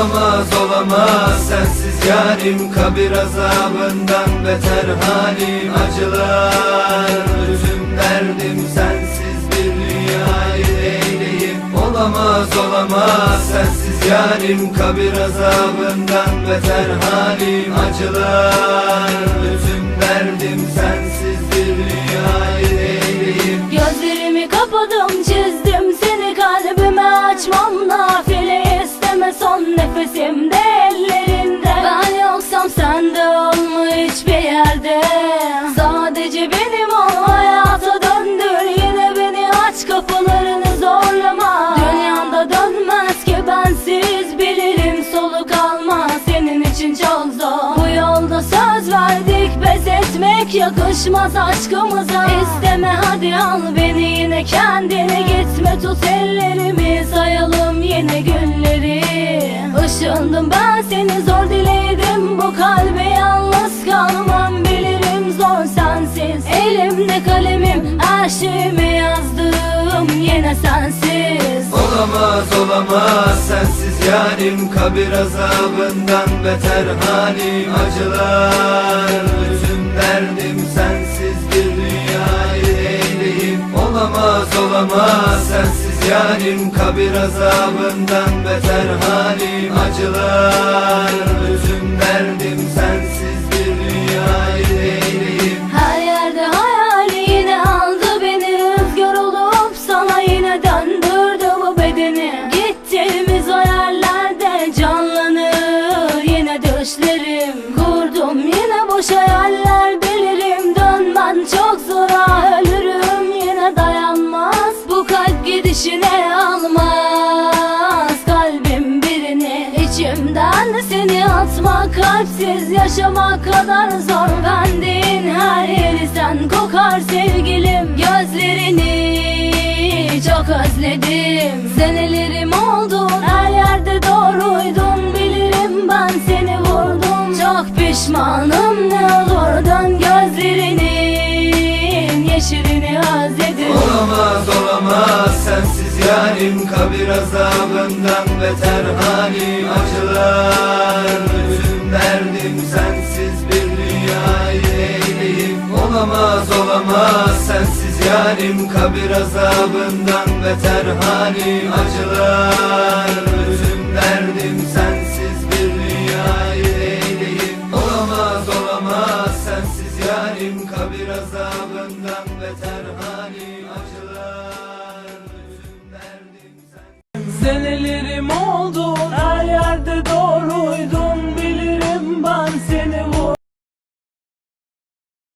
Olamaz olamaz. Sensiz yarim Kabir azabından beter halim Acılar. Üzüm derdim sensiz bir dünyayı eyleyim Olamaz olamaz. Sensiz yarim Kabir azabından beter halim Acılar. Üzüm derdim bilirim soluk almaz senin için çok zor. Bu yolda söz verdik pes etmek yakışmaz aşkımıza. İsteme hadi al beni yine kendine. Gitme tut ellerimi sayalım yine günleri. Işındım ben seni zor diledim. Bu kalbe yalnız kalmam bilirim zor sensiz. Elimde kalemim her şeyimi yazdım yine sensiz. Olamaz olamaz sensiz yarim Kabir azabından beter halim Acılar. Üzüm derdim sensiz bir dünyayı eyleyim Olamaz olamaz. Sensiz yarim Kabir azabından beter halim Acılar. Üzüm derdim gidişine almaz. Kalbim birini İçimden seni atmak kalpsiz yaşamak kadar zor. Bendiğin her yeri sen kokar yarim Kabir azabından beter halim Acılar. Üzüm derdim sensiz bir dünyayı eyleyim Olamaz olamaz. Sensiz yarim Kabir azabından beter halim Acılar Sen ellerim